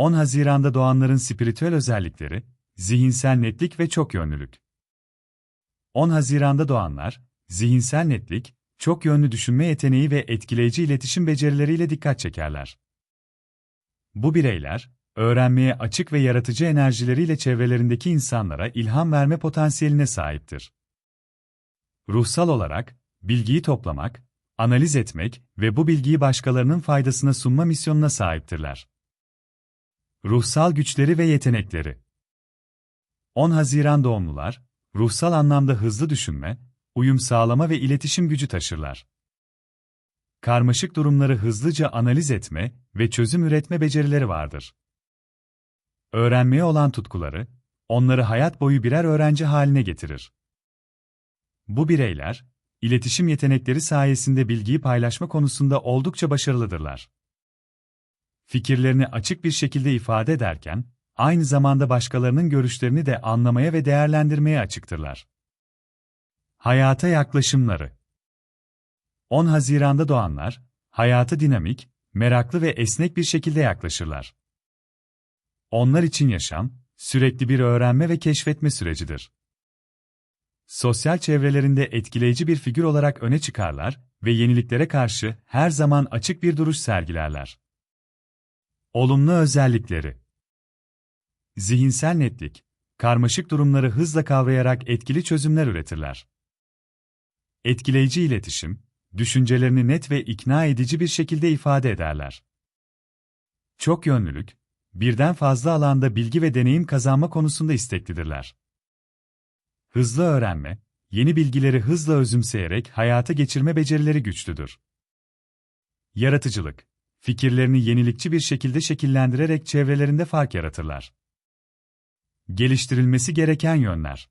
10 Haziran'da doğanların spiritüel özellikleri, zihinsel netlik ve çok yönlülük. 10 Haziran'da doğanlar, zihinsel netlik, çok yönlü düşünme yeteneği ve etkileyici iletişim becerileriyle dikkat çekerler. Bu bireyler, öğrenmeye açık ve yaratıcı enerjileriyle çevrelerindeki insanlara ilham verme potansiyeline sahiptir. Ruhsal olarak, bilgiyi toplamak, analiz etmek ve bu bilgiyi başkalarının faydasına sunma misyonuna sahiptirler. Ruhsal güçleri ve yetenekleri 10 Haziran doğumlular, ruhsal anlamda hızlı düşünme, uyum sağlama ve iletişim gücü taşırlar. Karmaşık durumları hızlıca analiz etme ve çözüm üretme becerileri vardır. Öğrenmeye olan tutkuları, onları hayat boyu birer öğrenci haline getirir. Bu bireyler, iletişim yetenekleri sayesinde bilgiyi paylaşma konusunda oldukça başarılıdırlar. Fikirlerini açık bir şekilde ifade ederken, aynı zamanda başkalarının görüşlerini de anlamaya ve değerlendirmeye açıktırlar. Hayata yaklaşımları 10 Haziran'da doğanlar, hayatı dinamik, meraklı ve esnek bir şekilde yaklaşırlar. Onlar için yaşam, sürekli bir öğrenme ve keşfetme sürecidir. Sosyal çevrelerinde etkileyici bir figür olarak öne çıkarlar ve yeniliklere karşı her zaman açık bir duruş sergilerler. Olumlu özellikleri Zihinsel netlik, karmaşık durumları hızla kavrayarak etkili çözümler üretirler. Etkileyici iletişim, düşüncelerini net ve ikna edici bir şekilde ifade ederler. Çok yönlülük, birden fazla alanda bilgi ve deneyim kazanma konusunda isteklidirler. Hızlı öğrenme, yeni bilgileri hızla özümseyerek hayata geçirme becerileri güçlüdür. Yaratıcılık, fikirlerini yenilikçi bir şekilde şekillendirerek çevrelerinde fark yaratırlar. Geliştirilmesi gereken yönler.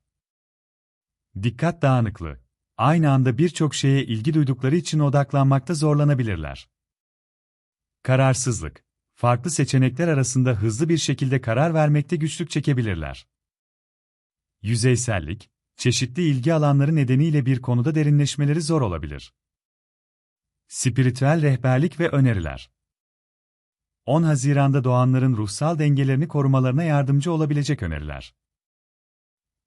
Dikkat dağınıklığı. Aynı anda birçok şeye ilgi duydukları için odaklanmakta zorlanabilirler. Kararsızlık. Farklı seçenekler arasında hızlı bir şekilde karar vermekte güçlük çekebilirler. Yüzeysellik, çeşitli ilgi alanları nedeniyle bir konuda derinleşmeleri zor olabilir. Spiritüel rehberlik ve öneriler 10 Haziran'da doğanların ruhsal dengelerini korumalarına yardımcı olabilecek öneriler.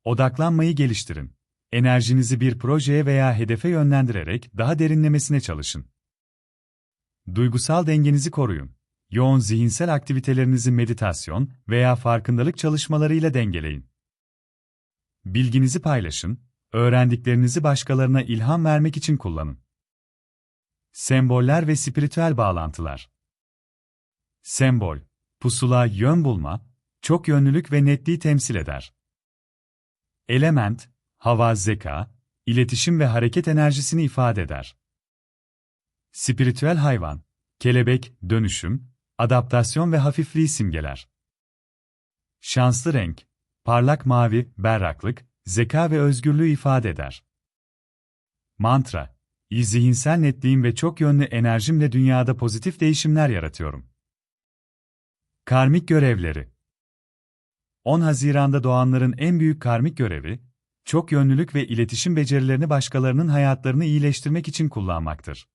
Odaklanmayı geliştirin. Enerjinizi bir projeye veya hedefe yönlendirerek daha derinlemesine çalışın. Duygusal dengenizi koruyun. Yoğun zihinsel aktivitelerinizi meditasyon veya farkındalık çalışmalarıyla dengeleyin. Bilginizi paylaşın, öğrendiklerinizi başkalarına ilham vermek için kullanın. Semboller ve spiritüel bağlantılar Sembol, pusula yön bulma, çok yönlülük ve netliği temsil eder. Element, hava zeka, iletişim ve hareket enerjisini ifade eder. Spiritüel hayvan, kelebek, dönüşüm, adaptasyon ve hafifliği simgeler. Şanslı renk, parlak mavi, berraklık, zeka ve özgürlüğü ifade eder. Mantra, zihinsel netliğim ve çok yönlü enerjimle dünyada pozitif değişimler yaratıyorum. Karmik görevleri 10 Haziran'da doğanların en büyük karmik görevi, çok yönlülük ve iletişim becerilerini başkalarının hayatlarını iyileştirmek için kullanmaktır.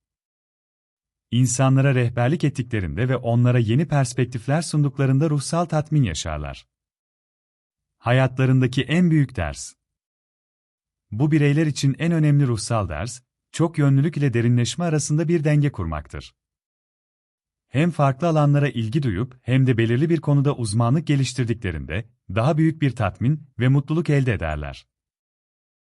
İnsanlara rehberlik ettiklerinde ve onlara yeni perspektifler sunduklarında ruhsal tatmin yaşarlar. Hayatlarındaki en büyük ders. Bu bireyler için en önemli ruhsal ders, çok yönlülük ile derinleşme arasında bir denge kurmaktır. Hem farklı alanlara ilgi duyup hem de belirli bir konuda uzmanlık geliştirdiklerinde daha büyük bir tatmin ve mutluluk elde ederler.